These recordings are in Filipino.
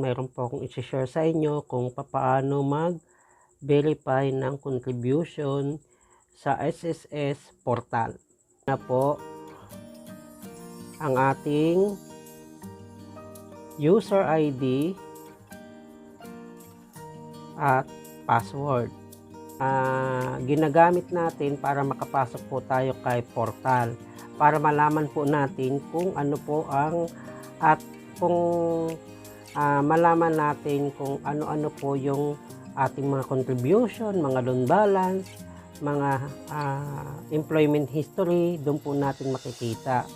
mayroon po akong isi-share sa inyo kung paano mag-verify ng contribution sa SSS portal. Na po ang ating user ID at password. Ah, ginagamit natin para makapasok po tayo kay portal para malaman po natin kung ano po ang at kung ah, malaman natin kung ano-ano po yung ating mga contribution, mga loan balance, mga ah, employment history, doon po natin makikita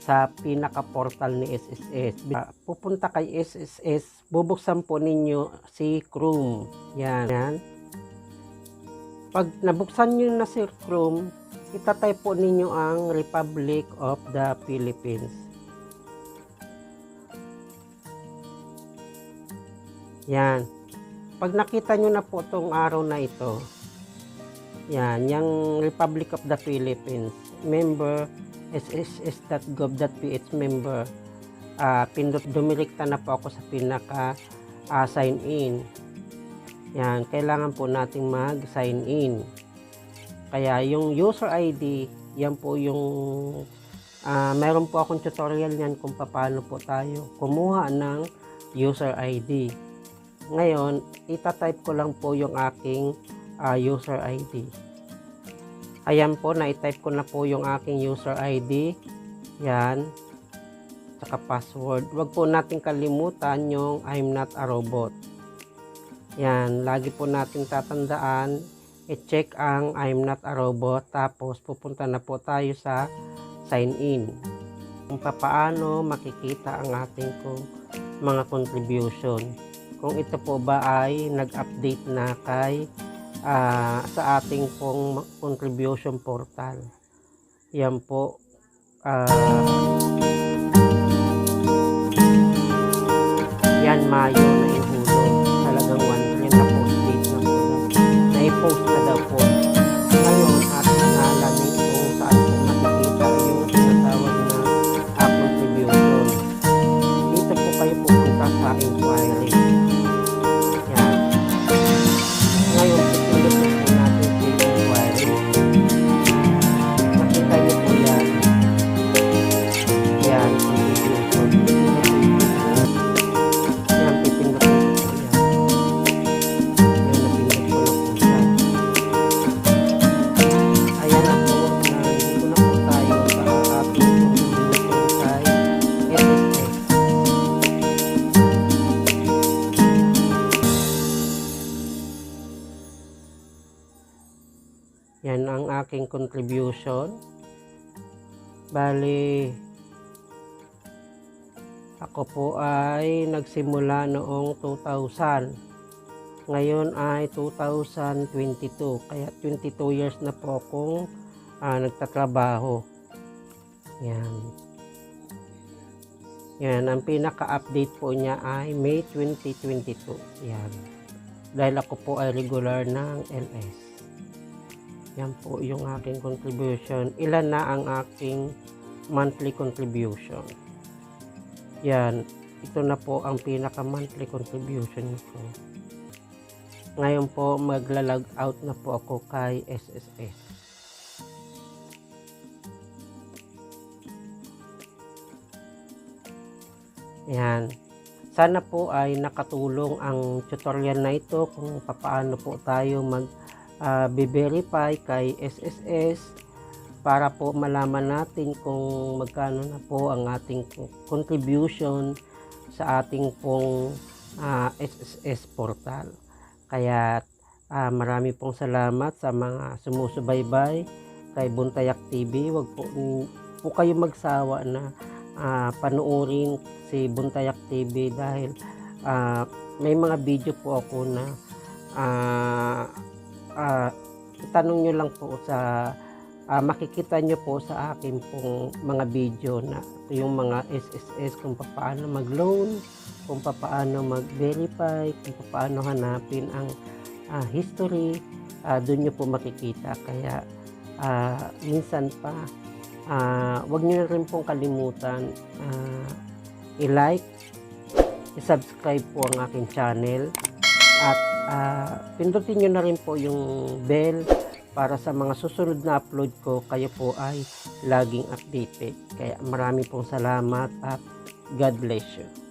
sa pinaka-portal ni SSS. Ah, pupunta kay SSS, bubuksan po ninyo si Chrome. Yan. Yan. Pag nabuksan nyo na si Chrome, itatype po ninyo ang Republic of the Philippines. Yan. Pag nakita nyo na po itong araw na ito, yan, yung Republic of the Philippines, member, sss.gov.ph member, ah pindot, dumirekta na po ako sa pinaka ah, sign in. Yan, kailangan po nating mag-sign in. Kaya yung user ID, yan po yung ah meron po akong tutorial niyan kung paano po tayo kumuha ng user ID. Ngayon, itatype ko lang po yung aking ah, user ID. Ayan po, na-type ko na po yung aking user ID. Yan. Tsaka password. Huwag po natin kalimutan yung I'm not a robot. Yan, lagi po natin tatandaan, i-check ang I'm not a robot, tapos pupunta na po tayo sa sign in. Kung paano makikita ang ating mga contribution. Kung ito po ba ay nag-update na kay ah, sa ating pong contribution portal. Yan po. ah, yan Mayo ang aking contribution. Bali, ako po ay nagsimula noong 2000. Ngayon ay 2022. Kaya 22 years na po akong ah, nagtatrabaho. Yan. Yan, ang pinaka-update po niya ay May 2022. Yan. Dahil ako po ay regular ng LS. Yan po yung aking contribution. Ilan na ang aking monthly contribution. Yan. Ito na po ang pinaka monthly contribution ko. Ngayon po magla-log out na po ako kay SSS. Yan. Sana po ay nakatulong ang tutorial na ito kung paano po tayo mag ah, be-verify kay SSS para po malaman natin kung magkano na po ang ating contribution sa ating pong ah, SSS portal. Kaya ah, marami pong salamat sa mga sumusubaybay kay Buntayak TV. Huwag po, po kayo magsawa na ah, panuorin si Buntayak TV dahil ah, may mga video po ako na ah, ah, itanong nyo lang po sa ah, makikita nyo po sa akin pong mga video na yung mga SSS kung paano mag-loan, kung paano mag-verify, kung paano hanapin ang ah, history, ah, doon nyo po makikita. Kaya ah, minsan pa, ah, wag nyo rin pong kalimutan ah, i-like, i-subscribe po ang aking channel at ah, pindutin nyo na rin po yung bell para sa mga susunod na upload ko kayo po ay laging updated. Kaya marami pong salamat at God bless you.